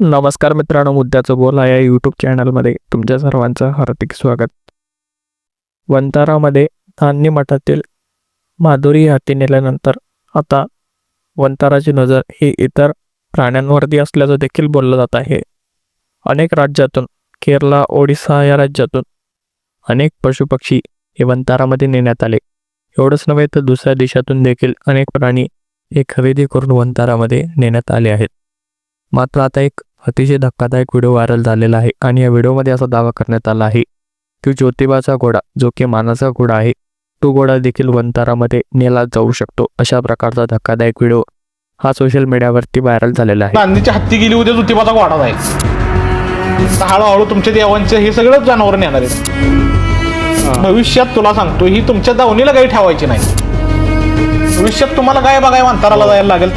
नमस्कार मित्रांनो मुद्द्याचं बोला या यूट्यूब चॅनलमध्ये तुमच्या सर्वांचं हार्दिक स्वागत. वंतारामध्ये धान्य मठातील माधुरी हाती नेल्यानंतर आता वंताराची नजर ही इतर प्राण्यांवरती असल्याचं देखील बोललं जात आहे. अनेक राज्यातून केरला ओडिसा या राज्यातून अनेक पशुपक्षी हे वंतारामध्ये नेण्यात आले. एवढंच नव्हे तर दुसऱ्या देशातून देखील अनेक प्राणी हे खरेदी करून वंतारामध्ये नेण्यात आले आहेत. मात्र आता एक अतिशय धक्कादायक व्हिडिओ व्हायरल झालेला आहे आणि या व्हिडिओमध्ये असा दावा करण्यात आला आहे की ज्योतिबाचा घोडा जो की मानाचा घोडा आहे तो घोडा देखील वंतारामध्ये नेला जाऊ शकतो अशा प्रकारचा धक्कादायक व्हिडिओ हा सोशल मीडियावरती व्हायरल झालेला आहे. नांदीची हत्ती गेली उद्या ज्योतिबाचा जाईल. तर हळूहळू तुमच्या देवांचे हे सगळं जनावर येणार आहेत. भविष्यात तुला सांगतो ही तुमच्या दावणीला काही ठेवायची नाही. भविष्यात तुम्हाला काय बघाय अंतराला जायला लागेल